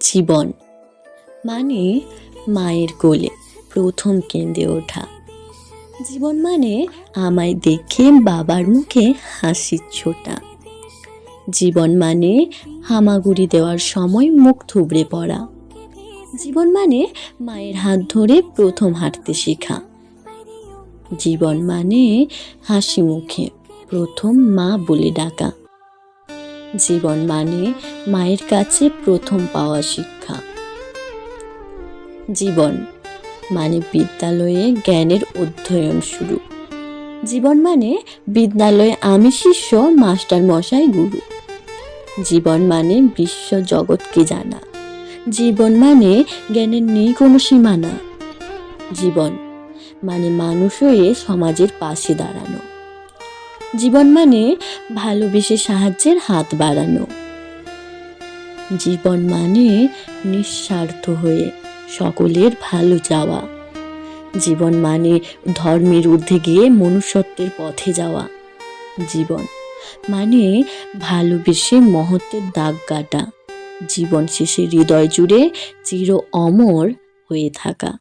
জীবন মানে মায়ের কোলে প্রথম কেঁদে ওঠা। জীবন মানে আমায় দেখে বাবার মুখে হাসির ছোটা। জীবন মানে হামাগুড়ি দেওয়ার সময় মুখ থুবড়ে পড়া। জীবন মানে মায়ের হাত ধরে প্রথম হাঁটতে শেখা। জীবন মানে হাসি মুখে প্রথম মা বলে ডাকা। জীবন মানে মায়ের কাছে প্রথম পাওয়া শিক্ষা। জীবন মানে বিদ্যালয়ে জ্ঞানের অধ্যয়ন শুরু। জীবন মানে বিদ্যালয়ে আমি শিষ্য, মাস্টার মশাই, গুরু। জীবন মানে বিশ্ব জগৎকে জানা। জীবন মানে জ্ঞানের নেই কোনো সীমানা। জীবন মানে মানুষ হয়ে সমাজের পাশে দাঁড়ানো। জীবন মানে ভালোবেসে সাহায্যের হাত বাড়ানো। জীবন মানে নিঃস্বার্থ হয়ে সকলের ভালো যাওয়া জীবন মানে ধর্মের ঊর্ধ্বে গিয়ে মনুষ্যত্বের পথে যাওয়া। জীবন মানে ভালোবেসে মহত্বের দাগ কাটা। জীবন শেষে হৃদয় জুড়ে চির অমর হয়ে থাকা।